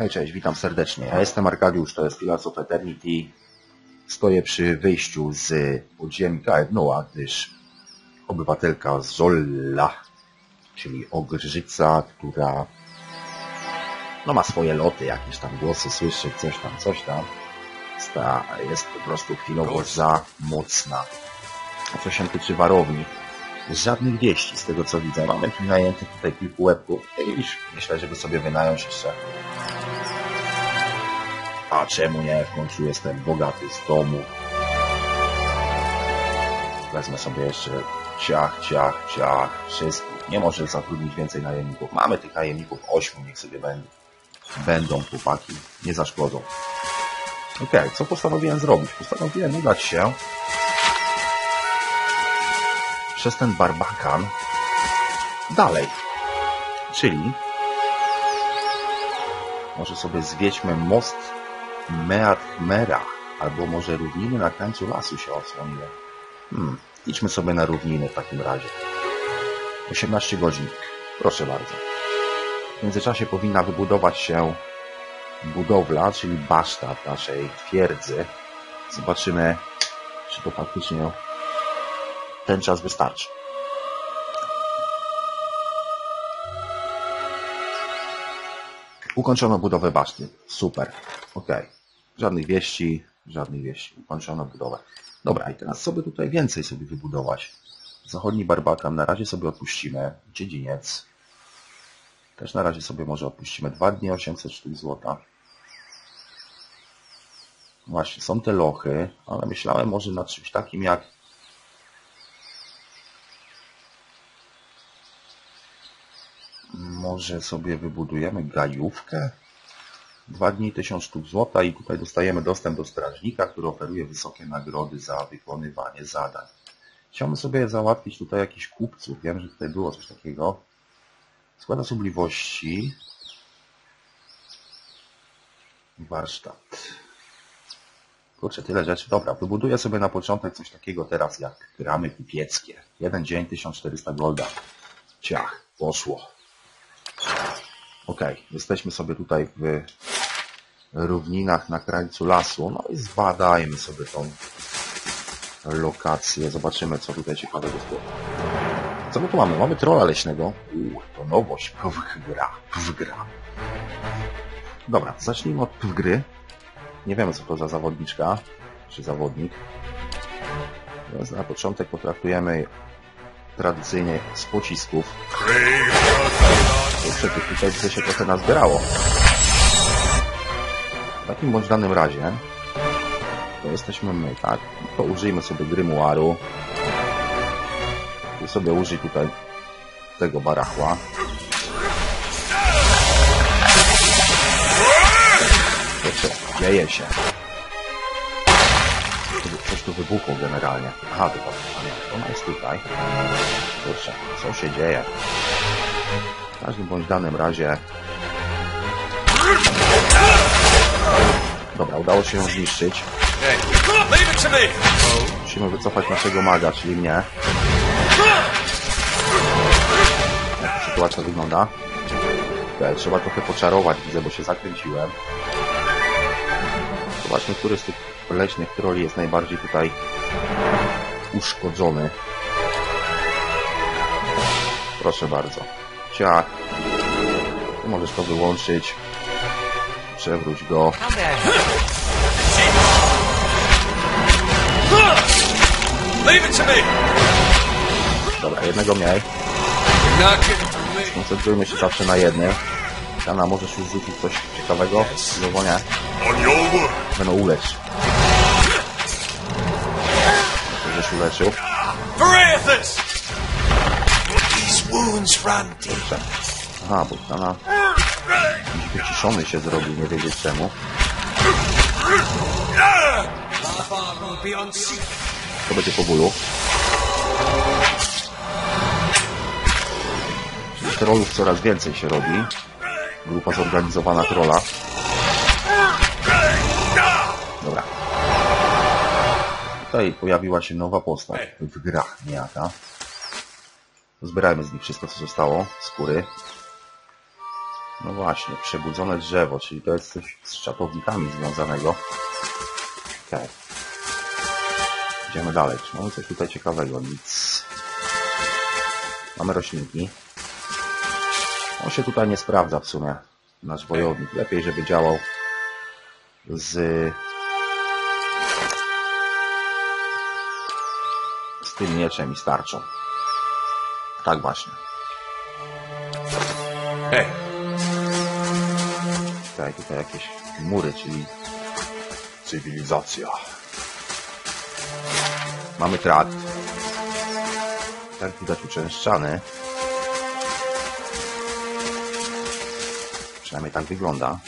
Hej, cześć, witam serdecznie. Ja jestem Arkadiusz, to jest Pillars of Eternity. Stoję przy wyjściu z podziemi Kaednoa, gdyż obywatelka Zolla, czyli Ogrzyca, która no, ma swoje loty, jakieś tam głosy słyszy, coś tam, coś tam, sta, jest po prostu chwilowo za mocna. Co się tyczy warowni, żadnych wieści z tego co widzę. Mamy tu najętych tutaj kilku łebków i myślę, żeby sobie wynająć jeszcze a czemu nie? W końcu jestem bogaty z domu. Wezmę sobie jeszcze ciach, ciach, ciach, wszystkich. Nie może zatrudnić więcej najemników. Mamy tych najemników ośmiu, niech sobie będą. Będą chłopaki, nie zaszkodzą. Okay, co postanowiłem zrobić? Postanowiłem udać się przez ten barbakan dalej. Czyli może sobie zwiedźmy most Meatmera, albo może równiny na krańcu lasu się odsłoniły. Hmm, idźmy sobie na równiny w takim razie. 18 godzin. Proszę bardzo. W międzyczasie powinna wybudować się budowla, czyli baszta naszej twierdzy. Zobaczymy, czy to faktycznie ten czas wystarczy. Ukończono budowę baszty. Super. Ok. Żadnych wieści, żadnych wieści. Ukończono budowę. Dobra, i teraz by tutaj więcej sobie wybudować? Zachodni barbakan na razie sobie odpuścimy. Dziedziniec. Też na razie sobie może odpuścimy. Dwa dni 800 sztuk złota. Właśnie, są te lochy, ale myślałem może nad czymś takim jak może sobie wybudujemy gajówkę? Dwa dni, tysiąc sztuk złota i tutaj dostajemy dostęp do strażnika, który oferuje wysokie nagrody za wykonywanie zadań. Chciałbym sobie załatwić tutaj jakichś kupców. Wiem, że tutaj było coś takiego. Skład osobliwości. Warsztat. Kurczę, tyle rzeczy. Dobra, wybuduję sobie na początek coś takiego teraz jak gramy kupieckie. Jeden dzień, 1400 golda. Ciach, poszło. Ok, jesteśmy sobie tutaj w równinach na krańcu lasu. No i zbadajmy sobie tą lokację. Zobaczymy, co tutaj ciekawego jest. Co my tu mamy? Mamy trola leśnego. Uuu, to nowość. Pwgra. Pwgra. Dobra, zacznijmy od pwgry. Nie wiemy, co to za zawodniczka, czy zawodnik. Więc na początek potraktujemy tradycyjnie z pocisków. Kurczę, tutaj się trochę nazbierało. Takim bądź danym razie to jesteśmy my, tak? To użyjmy sobie grymuaru. I sobie użyj tutaj tego barachła. Kurczę, dzieje się. Coś tu wybuchło generalnie. Aha, to ona jest tutaj. Kurczę, co się dzieje? W każdym bądź danym razie... Dobra, udało się ją zniszczyć. Musimy wycofać naszego maga, czyli mnie. Jak sytuacja wygląda? Trzeba trochę poczarować, widzę, bo się zakręciłem. Zobaczmy, który z tych leśnych troli jest najbardziej tutaj uszkodzony. Proszę bardzo. Ciach. Ty możesz to wyłączyć. Przewróć go. Dobra, jednego mniej. Skoncentrujmy się zawsze na jednym. Kana, możesz już rzucić coś ciekawego? Znowu nie. Będą ulecz. Żeś uleczył. Dobrze. Aha, bo jakiś wyciszony się zrobił, nie wiedzieć czemu. To będzie po bólu. Trollów coraz więcej się robi. Grupa zorganizowana trolla. Dobra. Tutaj pojawiła się nowa postać w grach niejaka. Zbierajmy z nich wszystko, co zostało. Skóry. No właśnie, przebudzone drzewo, czyli to jest coś z czatownikami związanego. Okej. Idziemy dalej. Czy mamy coś tutaj ciekawego? Nic. Mamy roślinki. On się tutaj nie sprawdza w sumie. Nasz wojownik. Lepiej, żeby działał z... z tym mieczem i starczą. Tak właśnie. Hej, Tutaj, tutaj jakieś mury, czyli cywilizacja. Mamy trakt. Tak widać uczęszczany. Przynajmniej tak wygląda.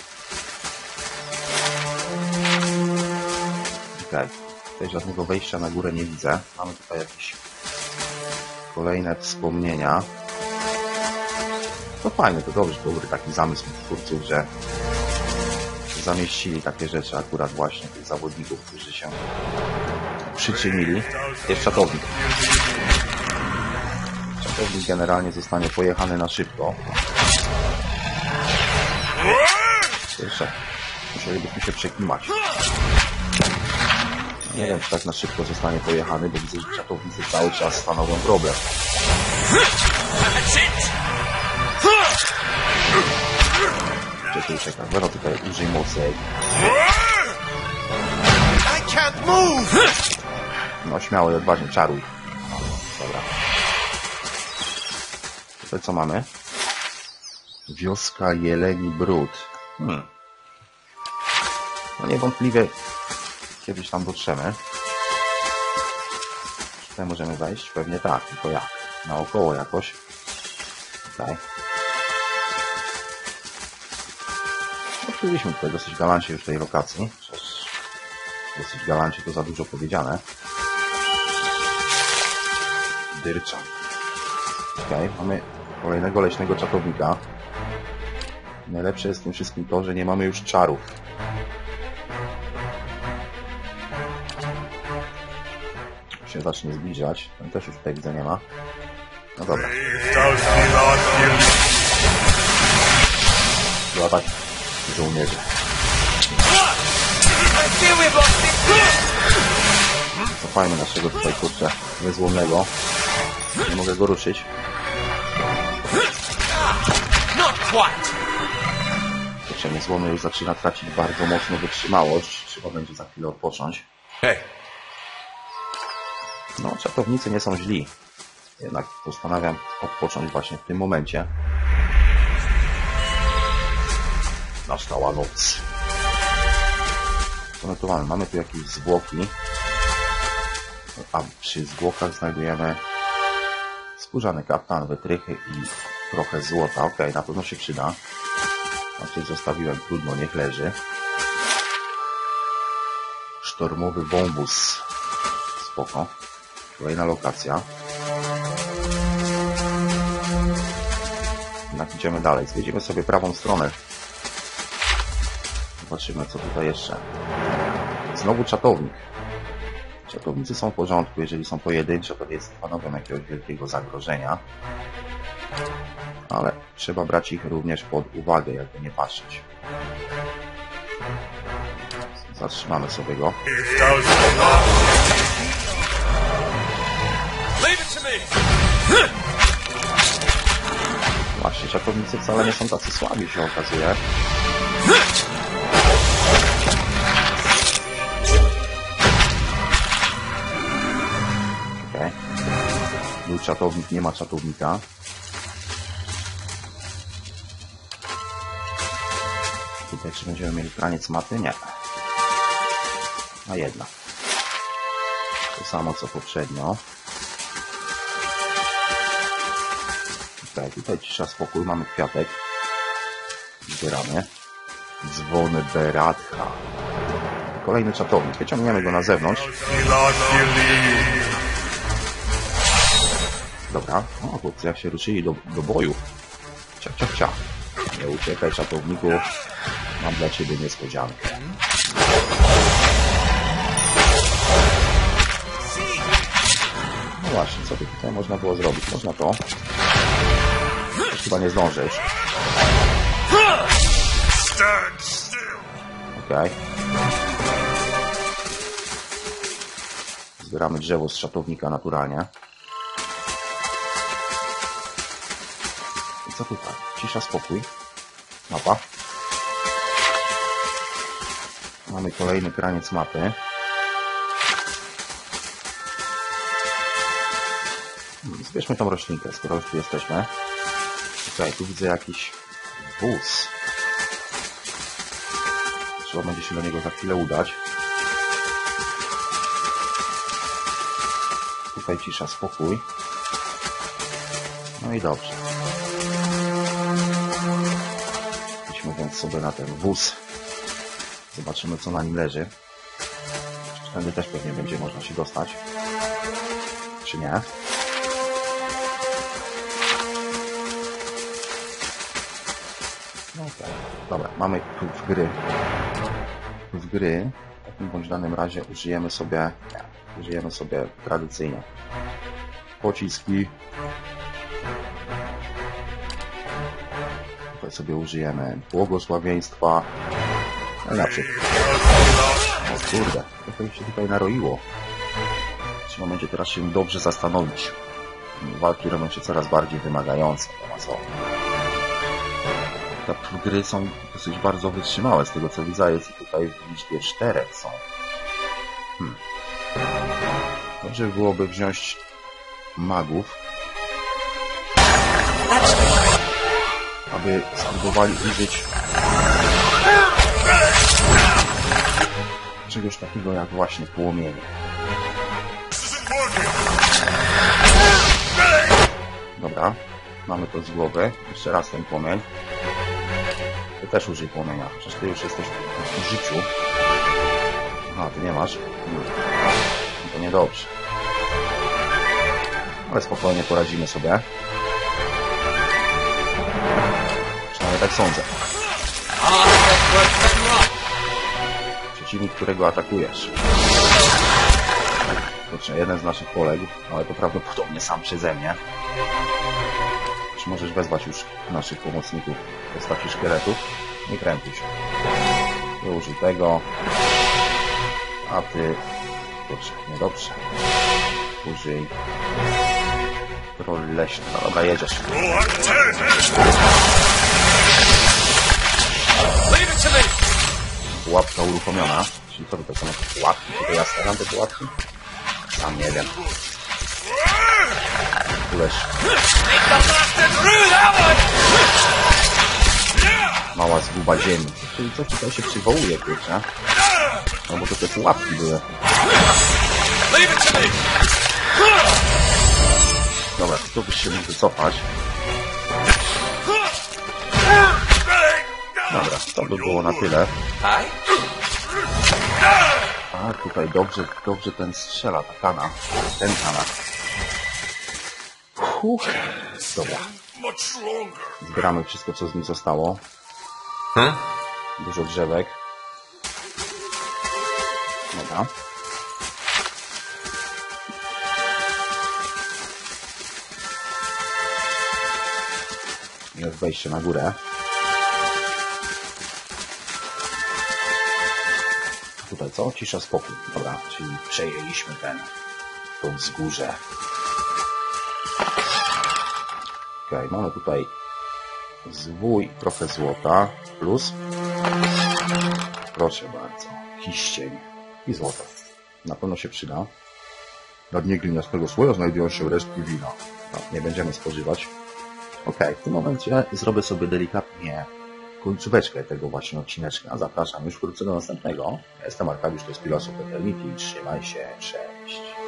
Okej. Tutaj żadnego wejścia na górę nie widzę. Mamy tutaj jakieś kolejne wspomnienia. To fajne, to dobrze, dobry taki zamysł twórców, że zamieścili takie rzeczy akurat właśnie tych zawodników, którzy się przyczynili. Jest czatownik. Czatownik generalnie zostanie pojechany na szybko. Jeszcze musielibyśmy się przeklimać. Nie wiem, czy tak na szybko zostanie pojechany, bo widzę, że czatownicy cały czas stanowią problem. It! Czekaj, czekaj, Wero tutaj użyj mocy. I can't move! No śmiało i odważnie, czaruj. Dobra. Tutaj co mamy? Wioska Jeleni Brud. Hmm. No niewątpliwie kiedyś tam dotrzemy. Czy Tutaj możemy wejść? Pewnie tak, tylko jak? Naokoło jakoś. Tutaj. Odkryliśmy tutaj dosyć galancie już tej lokacji. Dosyć galancie to za dużo powiedziane. Dyrcza. Okej, mamy kolejnego leśnego czatownika. Najlepsze jest w tym wszystkim to, że nie mamy już czarów. Się zacznie zbliżać. Ten też już tutaj widzę nie ma. No dobra. Była tak żołnierzy. Cofajmy naszego tutaj kurczę niezłomnego. Nie mogę go ruszyć. Kurczę, niezłomy już zaczyna tracić bardzo mocno wytrzymałość. Trzeba będzie za chwilę odpocząć. Hej, No, czatownicy nie są źli. Jednak postanawiam odpocząć właśnie w tym momencie. Nastała noc. Co mamy? Tu jakieś zwłoki. A przy zwłokach znajdujemy skórzany kaftan, wytrychy i trochę złota. Okej, na pewno się przyda. Coś zostawiłem, trudno, niech leży. Sztormowy wąwóz. Spoko. Kolejna lokacja. Jednak idziemy dalej. Zwiedzimy sobie prawą stronę. Zobaczymy, co tutaj jeszcze. Znowu czatownik. Czatownicy są w porządku. Jeżeli są pojedyncze, to nie stanowią jakiegoś wielkiego zagrożenia. Ale trzeba brać ich również pod uwagę, jakby nie patrzeć. Zatrzymamy sobie go. Właśnie, czatownicy wcale nie są tacy słabi, się okazuje. Był czatownik, nie ma czatownika. Tutaj czy będziemy mieli kraniec mapy? Nie. A jedna. To samo co poprzednio. Tutaj, tutaj cisza, spokój, mamy kwiatek. Zbieramy. Dzwony Beradha. Kolejny czatownik. Wyciągniemy go na zewnątrz. Dobra. O, chłopcy jak się ruszyli do, do boju. Cia, cia, cia. Nie uciekaj, czatowniku. Mam dla ciebie niespodziankę. No właśnie, co by tutaj można było zrobić? Można to. Chyba nie zdążę już. Okej. Zbieramy drzewo z szatownika naturalnie. Co tutaj? Cisza, spokój. Mapa. Mamy kolejny kraniec mapy. Hmm, Zbierzmy tą roślinkę, skoro już tu jesteśmy. Okej, tu widzę jakiś wóz. Trzeba będzie się do niego za chwilę udać. Tutaj cisza, spokój. No i dobrze. Więc sobie na ten wóz. Zobaczymy, co na nim leży. Tędy też pewnie będzie można się dostać. Czy nie? No tak. Dobra, mamy tu w gry. W gry w takim bądź danym razie użyjemy sobie nie, użyjemy sobie tradycyjnie pociski. Sobie użyjemy błogosławieństwa. No na przykład. O kurde, trochę się tutaj naroiło. Trzeba będzie teraz się dobrze zastanowić. Walki robią się coraz bardziej wymagające. Ma co te gry są dosyć bardzo wytrzymałe. Z tego co widzę, jest tutaj w liczbie czterech są. Hmm. Dobrze byłoby wziąć magów, aby spróbowali użyć czegoś takiego jak właśnie płomienie. Dobra, mamy to z głowy. Jeszcze raz ten płomień. Ty też użyj płomienia. Przecież ty już jesteś w życiu. Aha, ty nie masz? No to niedobrze. Ale spokojnie poradzimy sobie. Tak sądzę. Przeciwnik, którego atakujesz. Kurczę, jeden z naszych poległ, ale to prawdopodobnie sam przeze mnie. Czy możesz wezwać już naszych pomocników w postaci szkieletów? Nie krępuj się. Użyj tego. A ty... Kurczę, niedobrze. Użyj... Troll leśny. No dobra, jedziesz. To me! Pułapka uruchomiona. Czyli co tutaj są pułapki? Czy to ja stawiam te pułapki? Sam nie wiem. One! Mała zguba ziemi. Czyli coś tutaj się przywołuje, kurczę. No bo to te pułapki były. To me! Dobra, to byś się mógł wycofać. Dobra, to by było na tyle. A, tutaj dobrze, dobrze ten strzela, ta kana. Ten kana. Uff. Dobra, zbieramy wszystko, co z nim zostało. Huh? Dużo drzewek. Dobra. Jest wejście na górę. Tutaj co? Cisza, spokój. Dobra, czyli przejęliśmy ten, to wzgórze. Okej, mamy tutaj zwój, trochę złota, plus proszę bardzo, kiścień i złoto. Na pewno się przyda. Na dnie gliniastego słoja znajdują się resztki wina. No, nie będziemy spożywać. Okej, w tym momencie zrobię sobie delikatnie końcóweczkę tego właśnie odcineczka. Zapraszam już wkrótce do następnego. Jestem Arkadiusz, to jest Philosoph Eternity. Trzymaj się, cześć.